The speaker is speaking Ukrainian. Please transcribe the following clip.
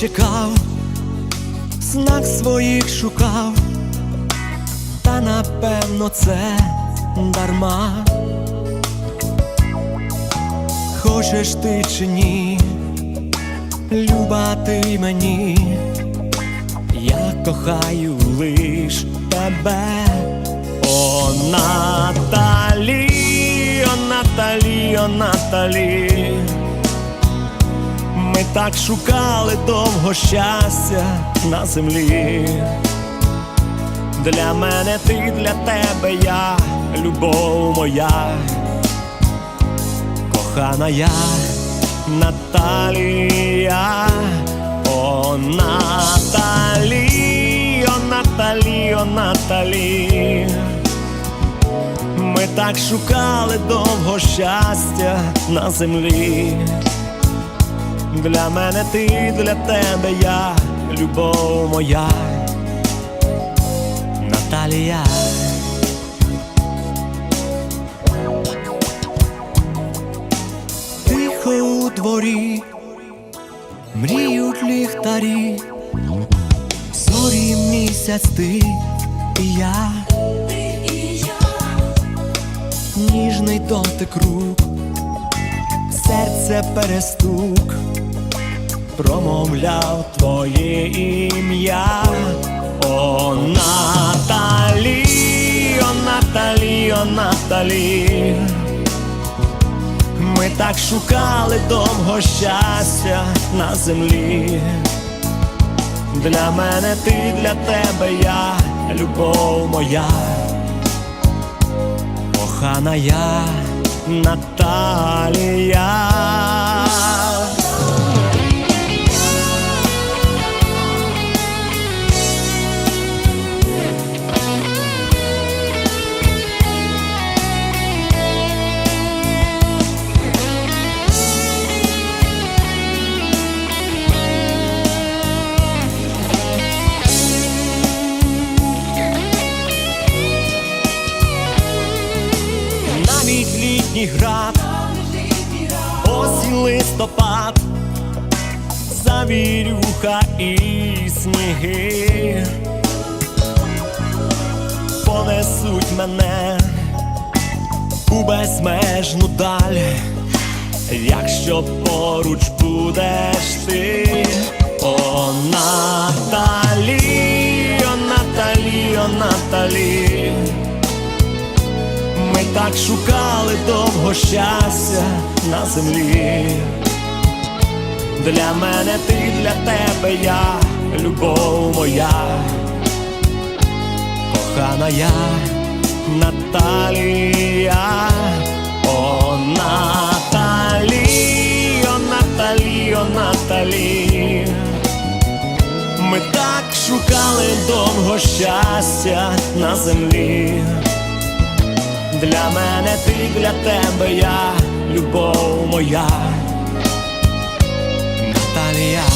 чекав, знак своїх шукав, та напевно це дарма. Хочеш ти чи ні, люба ти мені, я кохаю лиш тебе, о Наталі, так шукали довго щастя на землі. Для мене ти, для тебе я, любов моя, кохана я, Наталія, о Наталі, о Наталі, о Наталі. Ми так шукали довго щастя на землі. Для мене ти, для тебе я, любов моя, Наталія. Тихо у дворі, мріють ліхтарі, зорі місяць ти і я, ніжний дотик рук, серце перестук промовляв твоє ім'я, о Наталі, о Наталі, о Наталі. Ми так шукали довго щастя на землі. Для мене ти, для тебе я, любов моя, кохана я, Наталія. Град, осінь листопад, завірюха і сніги. Понесуть мене у безмежну даль, якщо поруч будеш ти, Ми так шукали довго щастя на землі. Для мене ти, для тебе я, любов моя, кохана я, Наталія, о Наталі, о Наталі, о Наталі. Ми так шукали довго щастя на землі. Для мене ти, для тебе я, любов моя, Наталія.